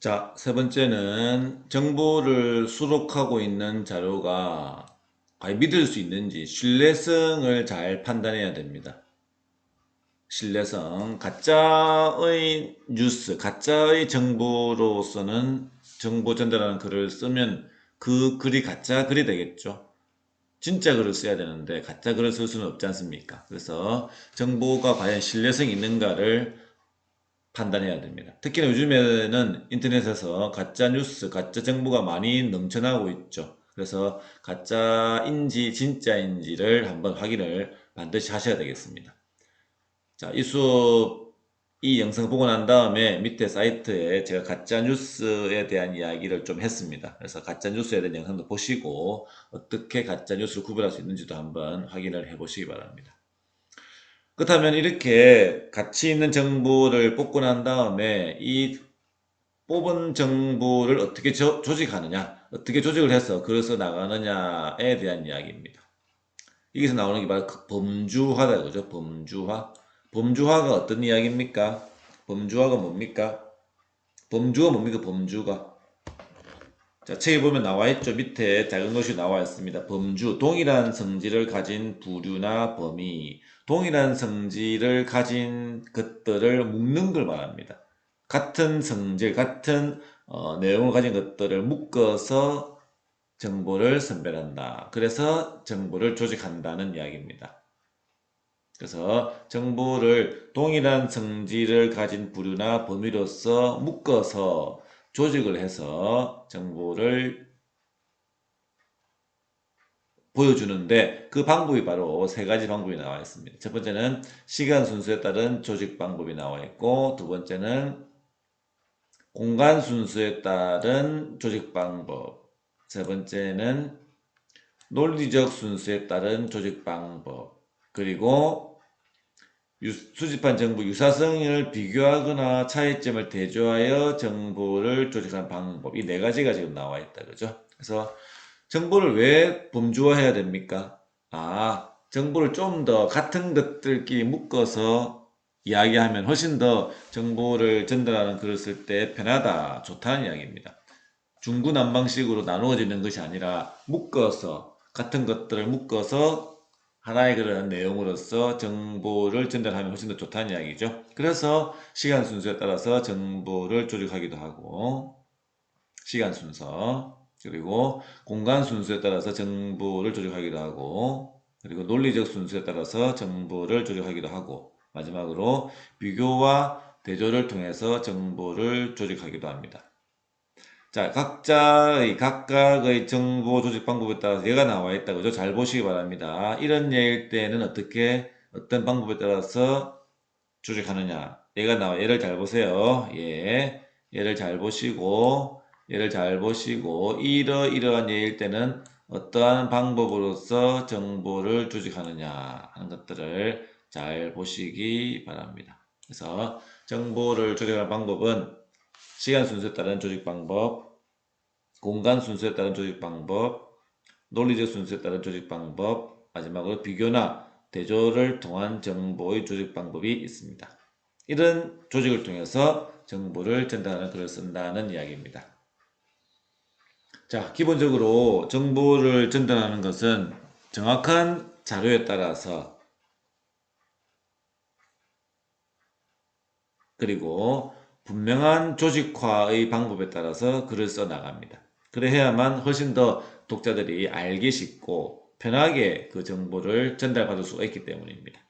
자, 세 번째는 정보를 수록하고 있는 자료가 과연 믿을 수 있는지 신뢰성을 잘 판단해야 됩니다. 신뢰성, 가짜의 뉴스, 가짜의 정보로서는 정보 전달하는 글을 쓰면 그 글이 가짜 글이 되겠죠. 진짜 글을 써야 되는데 가짜 글을 쓸 수는 없지 않습니까? 그래서 정보가 과연 신뢰성이 있는가를 판단해야 됩니다. 특히나 요즘에는 인터넷에서 가짜 뉴스, 가짜 정보가 많이 넘쳐나고 있죠. 그래서 가짜인지 진짜인지를 한번 확인을 반드시 하셔야 되겠습니다. 자, 이 수업, 이 영상 보고 난 다음에 밑에 사이트에 제가 가짜 뉴스에 대한 이야기를 좀 했습니다. 그래서 가짜 뉴스에 대한 영상도 보시고 어떻게 가짜 뉴스를 구별할 수 있는지도 한번 확인을 해 보시기 바랍니다. 그렇다면 이렇게 가치 있는 정보를 뽑고 난 다음에 이 뽑은 정보를 어떻게 조, 조직하느냐, 어떻게 조직을 해서 써 나가느냐에 대한 이야기입니다. 여기서 나오는 게 바로 그 범주화다 그죠? 범주화. 범주화가 어떤 이야기입니까? 범주화가 뭡니까? 범주가 뭡니까? 범주가. 자, 책에 보면 나와 있죠. 밑에 작은 것이 나와 있습니다. 범주, 동일한 성질을 가진 부류나 범위, 동일한 성질을 가진 것들을 묶는 걸 말합니다. 같은 성질, 같은 어, 내용을 가진 것들을 묶어서 정보를 선별한다. 그래서 정보를 조직한다는 이야기입니다. 그래서 정보를 동일한 성질을 가진 부류나 범위로서 묶어서 조직을 해서 정보를 보여주는데 그 방법이 바로 세 가지 방법이 나와 있습니다. 첫 번째는 시간 순수에 따른 조직 방법이 나와 있고 두 번째는 공간 순수에 따른 조직 방법 세 번째는 논리적 순수에 따른 조직 방법 그리고 유, 수집한 정보 유사성을 비교하거나 차이점을 대조하여 정보를 조직하는 방법 이 네 가지가 지금 나와 있다. 그죠? 그래서 정보를 왜 범주화해야 됩니까? 아 정보를 좀 더 같은 것들끼리 묶어서 이야기하면 훨씬 더 정보를 전달하는 글을 쓸 때 편하다. 좋다는 이야기입니다. 중구난방식으로 나누어지는 것이 아니라 묶어서 같은 것들을 묶어서 하나의 그런 내용으로서 정보를 전달하면 훨씬 더 좋다는 이야기죠. 그래서 시간 순서에 따라서 정보를 조직하기도 하고 시간 순서 그리고 공간 순서에 따라서 정보를 조직하기도 하고 그리고 논리적 순서에 따라서 정보를 조직하기도 하고 마지막으로 비교와 대조를 통해서 정보를 조직하기도 합니다. 자, 각자의 각각의 정보 조직 방법에 따라서 얘가 나와 있다. 그죠? 잘 보시기 바랍니다. 이런 예일 때는 어떻게 어떤 방법에 따라서 조직하느냐. 얘가 나와. 얘를 잘 보세요. 예. 얘를 잘 보시고 얘를 잘 보시고 이러이러한 예일 때는 어떠한 방법으로서 정보를 조직하느냐 하는 것들을 잘 보시기 바랍니다. 그래서 정보를 조직하는 방법은 시간 순서에 따른 조직 방법, 공간 순서에 따른 조직 방법, 논리적 순서에 따른 조직 방법, 마지막으로 비교나 대조를 통한 정보의 조직 방법이 있습니다. 이런 조직을 통해서 정보를 전달하는 글을 쓴다는 이야기입니다. 자, 기본적으로 정보를 전달하는 것은 정확한 자료에 따라서 그리고 분명한 조직화의 방법에 따라서 글을 써 나갑니다. 그래야만 훨씬 더 독자들이 알기 쉽고 편하게 그 정보를 전달받을 수가 있기 때문입니다.